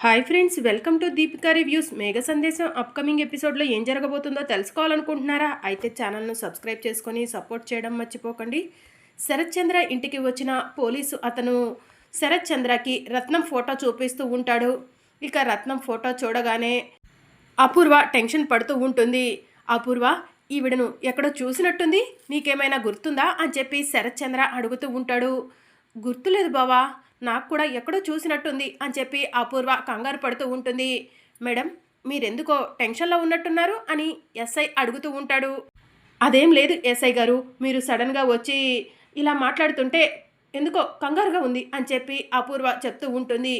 Hi friends welcome to Deepika reviews Megha Sandesam upcoming ఎపిసోడ్లో ఏం జరగబోతుందో తెలుసుకోవాలనుకుంటున్నారా? అయితే ఛానల్ను సబ్స్క్రైబ్ చేసుకొని సపోర్ట్ చేయడం మర్చిపోకండి. శరత్ చంద్ర ఇంటికి వచ్చిన పోలీసు అతను శరత్ చంద్రకి రత్నం ఫోటో చూపిస్తూ ఉంటాడు. ఇక రత్నం ఫోటో చూడగానే అపూర్వ టెన్షన్ పడుతూ ఉంటుంది. అపూర్వ ఈవిడను ఎక్కడో చూసినట్టుంది. నీకేమైనా గుర్తుందా? అని చెప్పి శరత్ చంద్ర అడుగుతూ ఉంటాడు. గుర్తులేదు బావా నాకు కూడా ఎక్కడో చూసినట్టుంది అని చెప్పి అపూర్వ కంగారు పడుతూ ఉంటుంది. మేడం మీరెందుకో టెన్షన్లో ఉన్నట్టున్నారు అని ఎస్ఐ అడుగుతూ ఉంటాడు. అదేం లేదు ఎస్ఐ గారు మీరు సడన్గా వచ్చి ఇలా మాట్లాడుతుంటే ఎందుకో కంగారుగా ఉంది అని చెప్పి అపూర్వ చెప్తూ ఉంటుంది.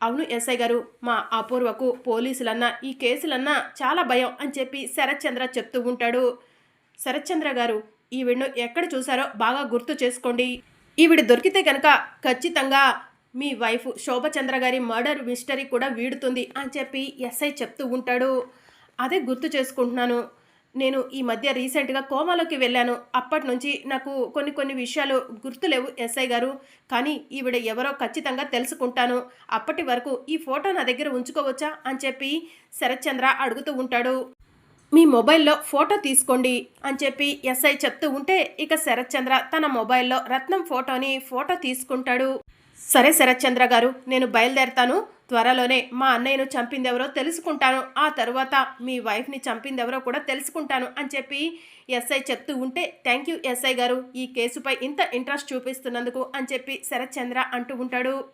అవును ఎస్ఐ గారు మా అపూర్వకు పోలీసులన్నా ఈ కేసులన్నా చాలా భయం అని చెప్పి శరత్చంద్ర చెప్తూ ఉంటాడు. శరత్చంద్ర గారు గారు ఈవిడ్ను ఎక్కడ చూశారో బాగా గుర్తు చేసుకోండి. ఈవిడ దొరికితే కనుక ఖచ్చితంగా మీ వైఫ్ శోభచంద్ర గారి మర్డర్ మిస్టరీ కూడా వీడుతుంది అని చెప్పి ఎస్ఐ చెప్తూ ఉంటాడు. అదే గుర్తు చేసుకుంటున్నాను. నేను ఈ మధ్య రీసెంట్గా కోమాలోకి వెళ్ళాను. అప్పటి నుంచి నాకు కొన్ని కొన్ని విషయాలు గుర్తులేవు ఎస్ఐ గారు. కానీ ఈవిడ ఎవరో ఖచ్చితంగా తెలుసుకుంటాను. అప్పటి వరకు ఈ ఫోటో నా దగ్గర ఉంచుకోవచ్చా అని చెప్పి శరత్చంద్ర అడుగుతూ ఉంటాడు. మీ మొబైల్లో ఫోటో తీసుకోండి అని చెప్పి ఎస్ఐ చెప్తూ ఉంటే ఇక శరత్చంద్ర తన మొబైల్లో రత్నం ఫోటోని ఫోటో తీసుకుంటాడు. సరే శరత్చంద్ర గారు నేను బయలుదేరతాను. త్వరలోనే మా అన్నయ్యను చంపిందెవరో తెలుసుకుంటాను. ఆ తరువాత మీ వైఫ్ని చంపిందెవరో కూడా తెలుసుకుంటాను అని చెప్పి ఎస్ఐ చెప్తూ ఉంటే థ్యాంక్ యూ ఎస్ఐ గారు ఈ కేసుపై ఇంత ఇంట్రెస్ట్ చూపిస్తున్నందుకు అని చెప్పి శరత్చంద్ర అంటూ ఉంటాడు.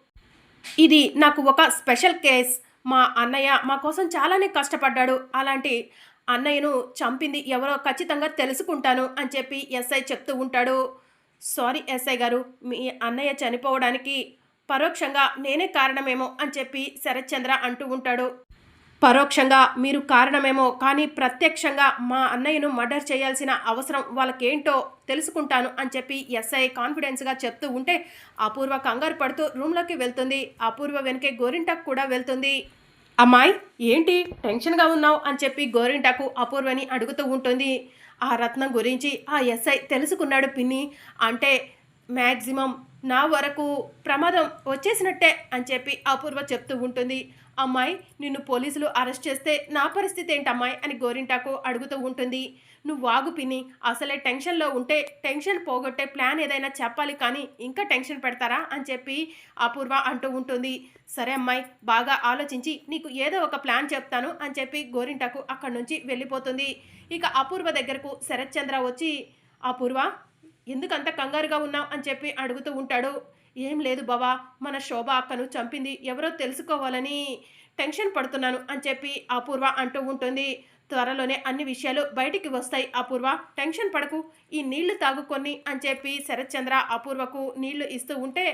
ఇది నాకు ఒక స్పెషల్ కేస్. మా అన్నయ్య మా కోసం చాలానే కష్టపడ్డాడు. అలాంటి అన్నయ్యను చంపింది ఎవరో ఖచ్చితంగా తెలుసుకుంటాను అని చెప్పి ఎస్ఐ చెప్తూ ఉంటాడు. సారీ ఎస్ఐ గారు మీ అన్నయ్య చనిపోవడానికి పరోక్షంగా నేనే కారణమేమో అని చెప్పి శరత్చంద్ర అంటూ ఉంటాడు. పరోక్షంగా మీరు కారణమేమో కానీ ప్రత్యక్షంగా మా అన్నయ్యను మర్డర్ చేయాల్సిన అవసరం వాళ్ళకేంటో తెలుసుకుంటాను అని చెప్పి ఎస్ఐ కాన్ఫిడెన్స్గా చెప్తూ ఉంటే అపూర్వ కంగారు పడుతూ రూమ్లోకి వెళ్తుంది. అపూర్వ వెనకే గోరింటకు కూడా వెళ్తుంది. అమ్మాయి ఏంటి? టెన్షన్గా ఉన్నావు? అని చెప్పి గోరింటాకు అపూర్వని అడుగుతూ ఉంటుంది. ఆ రత్నం గురించి ఆ ఎస్ఐ తెలుసుకున్నాడు పిన్ని. అంటే మ్యాక్సిమం నా వరకు ప్రమాదం వచ్చేసినట్టే అని చెప్పి అపూర్వ చెప్తూ ఉంటుంది. అమ్మాయి నిన్ను పోలీసులు అరెస్ట్ చేస్తే నా పరిస్థితి ఏంటమ్మాయి అని గోరింటాకు అడుగుతూ ఉంటుంది. నువ్వు వాగు పిన్ని అసలే టెన్షన్లో ఉంటే టెన్షన్ పోగొట్టే ప్లాన్ ఏదైనా చెప్పాలి కానీ ఇంకా టెన్షన్ పెడతారా అని చెప్పి అపూర్వ అంటూ ఉంటుంది. సరే అమ్మాయి బాగా ఆలోచించి నీకు ఏదో ఒక ప్లాన్ చెప్తాను అని చెప్పి గోరింటాకు అక్కడి నుంచి వెళ్ళిపోతుంది. ఇక అపూర్వ దగ్గరకు శరత్ చంద్ర వచ్చి అపూర్వ ఎందుకంత కంగారుగా ఉన్నావు అని చెప్పి అడుగుతూ ఉంటాడు. ఏం లేదు బావా మన శోభ అక్కను చంపింది ఎవరో తెలుసుకోవాలని టెన్షన్ పడుతున్నాను అని చెప్పి అపూర్వ అంటూ ఉంటుంది. త్వరలోనే అన్ని విషయాలు బయటికి వస్తాయి అపూర్వ. టెన్షన్ పడకు ఈ నీళ్ళు తాగుకొని అని చెప్పి శరత్చంద్ర అపూర్వకు నీళ్ళు ఇస్తూ ఉంటే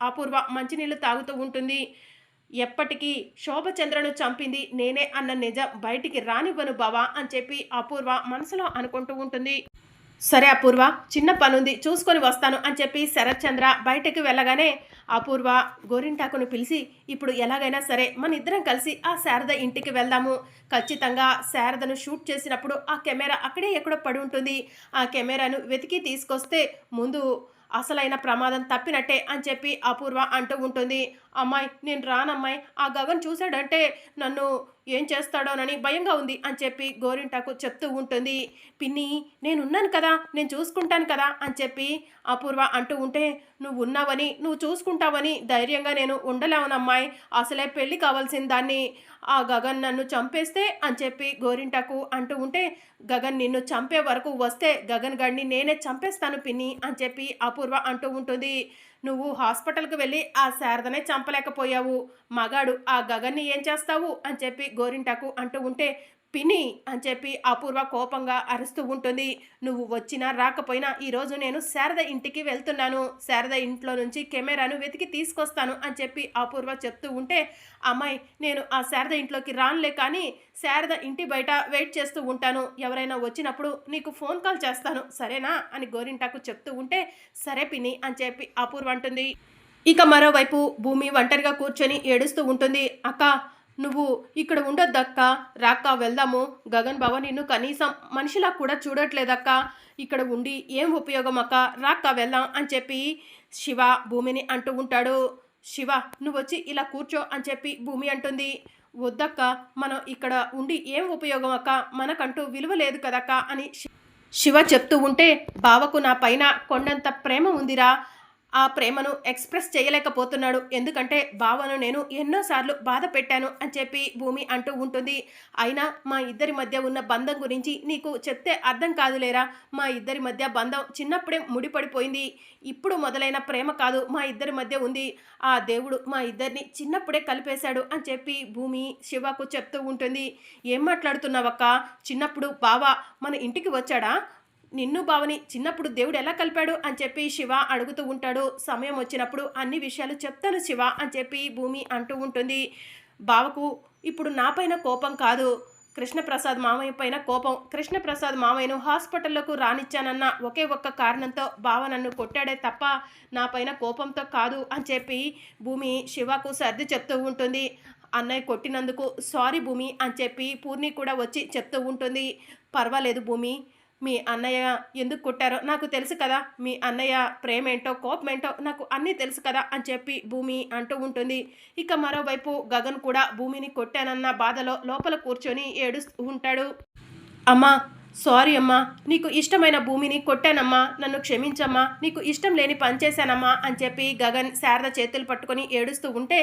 అపూర్వ మంచినీళ్ళు తాగుతూ ఉంటుంది. ఎప్పటికీ శోభచంద్రను చంపింది నేనే అన్న నిజం బయటికి రానివ్వను బావా అని చెప్పి అపూర్వ మనసులో అనుకుంటూ ఉంటుంది. సరే అపూర్వ చిన్న పనుంది చూసుకొని వస్తాను అని చెప్పి శరత్ చంద్ర బయటకు వెళ్ళగానే అపూర్వ గోరింటాకును పిలిచి ఇప్పుడు ఎలాగైనా సరే మన ఇద్దరం కలిసి ఆ శారద ఇంటికి వెళ్దాము. ఖచ్చితంగా శారదను షూట్ చేసినప్పుడు ఆ కెమెరా అక్కడే ఎక్కడో పడి ఉంటుంది. ఆ కెమెరాను వెతికి తీసుకొస్తే ముందు అసలైన ప్రమాదం తప్పినట్టే అని చెప్పి అపూర్వ అంటూ ఉంటుంది. అమ్మాయి నేను రానమ్మాయి ఆ గగన్ చూశాడంటే నన్ను ఏం చేస్తాడోనని భయంగా ఉంది అని చెప్పి గోరింటాకు చెప్తూ ఉంటుంది. పిన్ని నేనున్నాను కదా నేను చూసుకుంటాను కదా అని చెప్పి అపూర్వ అంటూ ఉంటే నువ్వు ఉన్నావని నువ్వు చూసుకుంటావని ధైర్యంగా నేను ఉండలేవనమ్మాయి అసలే పెళ్ళి కావాల్సిన దాన్ని ఆ గగన్ నన్ను చంపేస్తే అని చెప్పి గోరింటాకు అంటూ ఉంటే గగన్ నిన్ను చంపే వరకు వస్తే గగన్ గడిని నేనే చంపేస్తాను పిన్ని అని చెప్పి అపూర్వ అంటూ ఉంటుంది. నువ్వు హాస్పిటల్కి వెళ్ళి ఆ శారదనే చంపలేకపోయావు. మగాడు ఆ గగన్ని ఏం చేస్తావు? అని చెప్పి గోరింటాకు అంటూ ఉంటే పిని అని చెప్పి అపూర్వ కోపంగా అరుస్తూ ఉంటుంది. నువ్వు వచ్చినా రాకపోయినా ఈరోజు నేను శారద ఇంటికి వెళ్తున్నాను. శారద ఇంట్లో నుంచి కెమెరాను వెతికి తీసుకొస్తాను అని చెప్పి అపూర్వ చెప్తూ ఉంటే అమ్మాయి నేను ఆ శారద ఇంట్లోకి రానులే కానీ శారద ఇంటి బయట వెయిట్ చేస్తూ ఉంటాను. ఎవరైనా వచ్చినప్పుడు నీకు ఫోన్ కాల్ చేస్తాను. సరేనా? అని గోరింటాకు చెప్తూ ఉంటే సరే పిని అని చెప్పి అపూర్వ అంటుంది. ఇక మరోవైపు భూమి ఒంటరిగా కూర్చొని ఏడుస్తూ ఉంటుంది. అక్క నువ్వు ఇక్కడ ఉండొద్దక్క. రాక్క వెళ్దాము. గగన్ బావ నిన్ను కనీసం మనిషిలా కూడా చూడట్లేదక్క. ఇక్కడ ఉండి ఏం ఉపయోగం అక్క? రాక్క వెళ్దాం అని చెప్పి శివ భూమిని అంటూ ఉంటాడు. శివ నువ్వు వచ్చి ఇలా కూర్చో అని చెప్పి భూమి అంటుంది. వద్దక్క మనం ఇక్కడ ఉండి ఏం ఉపయోగం అక్క? మనకంటూ విలువ లేదు కదక్క అని శివ చెప్తూ ఉంటే బావకు నా పైన కొండంత ప్రేమ ఉందిరా. ఆ ప్రేమను ఎక్స్ప్రెస్ చేయలేకపోతున్నాడు. ఎందుకంటే బావను నేను ఎన్నోసార్లు బాధ పెట్టాను అని చెప్పి భూమి అంటూ ఉంటుంది. అయినా మా ఇద్దరి మధ్య ఉన్న బంధం గురించి నీకు చెప్తే అర్థం కాదులేరా? మా ఇద్దరి మధ్య బంధం చిన్నప్పుడే ముడిపడిపోయింది. ఇప్పుడు మొదలైన ప్రేమ కాదు మా ఇద్దరి మధ్య ఉంది. ఆ దేవుడు మా ఇద్దరిని చిన్నప్పుడే కలిపేశాడు అని చెప్పి భూమి శివకు చెప్తూ ఉంటుంది. ఏం మాట్లాడుతున్నావక్క? చిన్నప్పుడు బావ మన ఇంటికి వచ్చాడా? నిన్ను భావని చిన్నప్పుడు దేవుడు ఎలా కలిపాడు అని చెప్పి శివ అడుగుతూ ఉంటాడు. సమయం వచ్చినప్పుడు అన్ని విషయాలు చెప్తాను శివ అని చెప్పి భూమి అంటూ ఉంటుంది. బావకు ఇప్పుడు నాపైన కోపం కాదు. కృష్ణప్రసాద్ మామయ్య పైన కోపం. కృష్ణప్రసాద్ మామయ్యను హాస్పిటల్లోకి రానిచ్చానన్న ఒకే ఒక్క కారణంతో బావ నన్ను కొట్టాడే తప్ప నా పైన కోపంతో కాదు అని చెప్పి భూమి శివకు సర్ది చెప్తూ ఉంటుంది. అన్నయ్య కొట్టినందుకు సారీ భూమి అని చెప్పి పూర్ణి కూడా వచ్చి చెప్తూ ఉంటుంది. పర్వాలేదు భూమి. మీ అన్నయ్య ఎందుకు కొట్టారో నాకు తెలుసు కదా. మీ అన్నయ్య ప్రేమ ఏంటో కోపం ఏంటో నాకు అన్నీ తెలుసు కదా అని చెప్పి భూమి అంటూ ఉంటుంది. ఇక మరోవైపు గగన్ కూడా భూమిని కొట్టానన్న బాధలో లోపల కూర్చొని ఏడుస్తూ ఉంటాడు. అమ్మా సారీ అమ్మా నీకు ఇష్టమైన భూమిని కొట్టానమ్మా నన్ను క్షమించమ్మా నీకు ఇష్టం లేని పని చేశానమ్మా అని చెప్పి గగన్ శారద చేతులు పట్టుకొని ఏడుస్తూ ఉంటే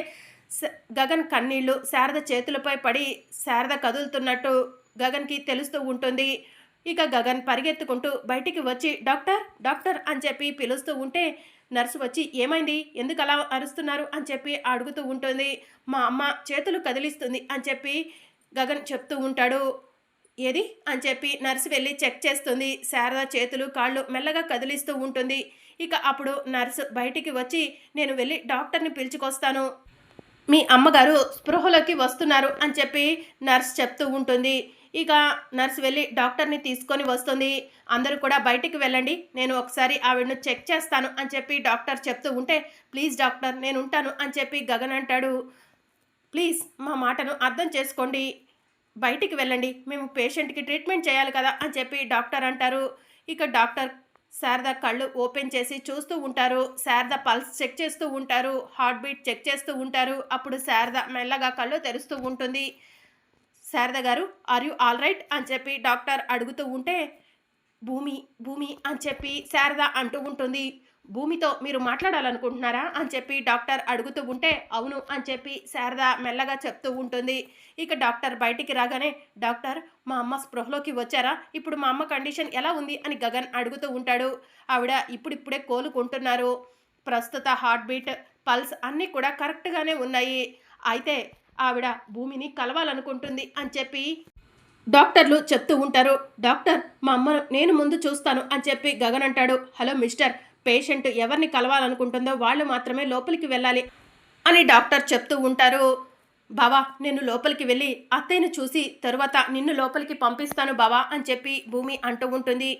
స- గగన్ కన్నీళ్ళు శారద చేతులపై పడి శారద కదులుతున్నట్టు గగన్కి తెలుస్తూ ఉంటుంది. ఇక గగన్ పరిగెత్తుకుంటూ బయటికి వచ్చి డాక్టర్ డాక్టర్ అని చెప్పి పిలుస్తూ ఉంటే నర్సు వచ్చి ఏమైంది? ఎందుకు అలా అరుస్తున్నారు? అని చెప్పి అడుగుతూ ఉంటుంది. మా అమ్మ చేతులు కదిలిస్తుంది అని చెప్పి గగన్ చెప్తూ ఉంటాడు. ఏది? అని చెప్పి నర్సు వెళ్ళి చెక్ చేస్తుంది. శారద చేతులు కాళ్ళు మెల్లగా కదిలిస్తూ ఉంటుంది. ఇక అప్పుడు నర్సు బయటికి వచ్చి నేను వెళ్ళి డాక్టర్ని పిలుచుకొస్తాను. మీ అమ్మగారు స్పృహలోకి వస్తున్నారు అని చెప్పి నర్స్ చెప్తూ ఉంటుంది. ఇక నర్స్ వెళ్ళి డాక్టర్ని తీసుకొని వస్తుంది. అందరూ కూడా బయటికి వెళ్ళండి. నేను ఒకసారి ఆవిడను చెక్ చేస్తాను అని చెప్పి డాక్టర్ చెప్తూ ఉంటే ప్లీజ్ డాక్టర్ నేను ఉంటాను అని చెప్పి గగన్ అంటాడు. ప్లీజ్ మా మాటను అర్థం చేసుకోండి. బయటికి వెళ్ళండి. మేము పేషెంట్కి ట్రీట్మెంట్ చేయాలి కదా అని చెప్పి డాక్టర్ అంటారు. ఇక డాక్టర్ శారద కళ్ళు ఓపెన్ చేసి చూస్తూ ఉంటారు. శారద పల్స్ చెక్ చేస్తూ ఉంటారు. హార్ట్ బీట్ చెక్ చేస్తూ ఉంటారు. అప్పుడు శారద మెల్లగా కళ్ళు తెరుస్తూ ఉంటుంది. శారద గారు ఆర్ యు ఆల్ రైట్? అని చెప్పి డాక్టర్ అడుగుతూ ఉంటే భూమి భూమి అని చెప్పి శారద అంటూ ఉంటుంది. భూమితో మీరు మాట్లాడాలనుకుంటున్నారా? అని చెప్పి డాక్టర్ అడుగుతూ ఉంటే అవును అని చెప్పి శారద మెల్లగా చెప్తూ ఉంటుంది. ఇక డాక్టర్ బయటికి రాగానే డాక్టర్ మా అమ్మ స్పృహలోకి వచ్చారా? ఇప్పుడు మా అమ్మ కండిషన్ ఎలా ఉంది? అని గగన్ అడుగుతూ ఉంటాడు. ఆవిడ ఇప్పుడిప్పుడే కోలుకుంటున్నారు. ప్రస్తుత హార్ట్ బీట్ పల్స్ అన్నీ కూడా కరెక్ట్గానే ఉన్నాయి. అయితే ఆవిడ భూమిని కలవాలనుకుంటుంది అని చెప్పి డాక్టర్లు చెప్తూ ఉంటారు. డాక్టర్ మా అమ్మను నేను ముందు చూస్తాను అని చెప్పి గగన్ అంటాడు. హలో మిస్టర్ పేషెంట్ ఎవరిని కలవాలనుకుంటుందో వాళ్ళు మాత్రమే లోపలికి వెళ్ళాలి అని డాక్టర్ చెప్తూ ఉంటారు. బావా నేను లోపలికి వెళ్ళి అత్తయ్యను చూసి తరువాత నిన్ను లోపలికి పంపిస్తాను బావా అని చెప్పి భూమి అంటూ ఉంటుంది.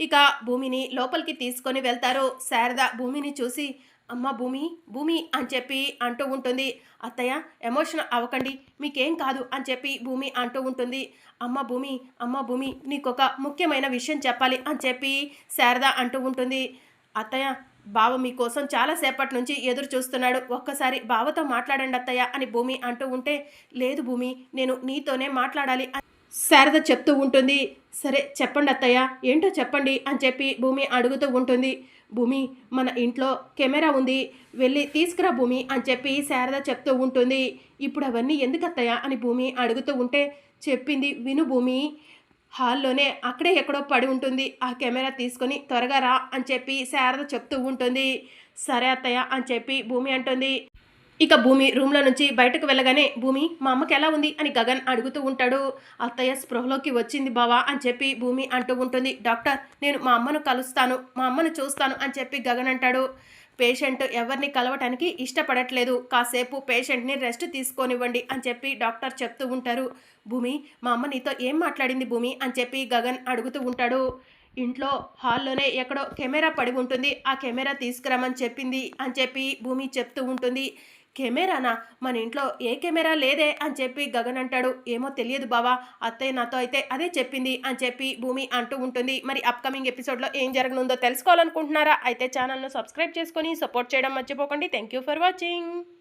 ఇక భూమిని లోపలికి తీసుకొని వెళ్తారు. శారద భూమిని చూసి అమ్మ భూమి భూమి అని చెప్పి అంటూ ఉంటుంది. అత్తయ్య ఎమోషనల్ అవ్వకండి. మీకేం కాదు అని చెప్పి భూమి అంటూ ఉంటుంది. అమ్మ భూమి అమ్మ భూమి నీకొక ముఖ్యమైన విషయం చెప్పాలి అని చెప్పి శారద అంటూ ఉంటుంది. అత్తయ్య బావ మీకోసం చాలాసేపటి నుంచి ఎదురు చూస్తున్నాడు. ఒక్కసారి బావతో మాట్లాడండి అత్తయ్య అని భూమి అంటూ ఉంటే లేదు భూమి నేను నీతోనే మాట్లాడాలి శారద చెప్తూ ఉంటుంది. సరే చెప్పండి అత్తయ్య ఏంటో చెప్పండి అని చెప్పి భూమి అడుగుతూ ఉంటుంది. భూమి మన ఇంట్లో కెమెరా ఉంది వెళ్ళి తీసుకురా భూమి అని చెప్పి శారద చెప్తూ ఉంటుంది. ఇప్పుడు అవన్నీ ఎందుకు అత్తయ్య? అని భూమి అడుగుతూ ఉంటే చెప్పింది విను భూమి హాల్లోనే అక్కడే ఎక్కడో పడి ఉంటుంది. ఆ కెమెరా తీసుకొని త్వరగా రా అని చెప్పి శారద చెప్తూ ఉంటుంది. సరే అత్తయ్య అని చెప్పి భూమి అంటుంది. ఇక భూమి రూమ్లో నుంచి బయటకు వెళ్ళగానే భూమి మా అమ్మకి ఎలా ఉంది? అని గగన్ అడుగుతూ ఉంటాడు. అత్తయ్య స్పృహలోకి వచ్చింది బావా అని చెప్పి భూమి అంటూ ఉంటుంది. డాక్టర్ నేను మా అమ్మను కలుస్తాను మా అమ్మను చూస్తాను అని చెప్పి గగన్ అంటాడు. పేషెంట్ ఎవరిని కలవటానికి ఇష్టపడట్లేదు. కాసేపు పేషెంట్ని రెస్ట్ తీసుకొనివ్వండి అని చెప్పి డాక్టర్ చెప్తూ ఉంటారు. భూమి మా అమ్మ నీతో ఏం మాట్లాడింది భూమి? అని చెప్పి గగన్ అడుగుతూ ఉంటాడు. ఇంట్లో హాల్లోనే ఎక్కడో కెమెరా పడి ఉంటుంది. ఆ కెమెరా తీసుకురామని చెప్పింది అని చెప్పి భూమి చెప్తూ ఉంటుంది. కెమెరానా? మన ఇంట్లో ఏ కెమెరా లేదే అని చెప్పి గగన్ అంటాడు. ఏమో తెలియదు బావా. అత్తయ్య నాతో అయితే అదే చెప్పింది అని చెప్పి భూమి అంటూ ఉంటుంది. మరి అప్కమింగ్ ఎపిసోడ్లో ఏం జరగనుందో తెలుసుకోవాలనుకుంటున్నారా? అయితే ఛానల్ను సబ్స్క్రైబ్ చేసుకొని సపోర్ట్ చేయడం మర్చిపోకండి. Thank you for watching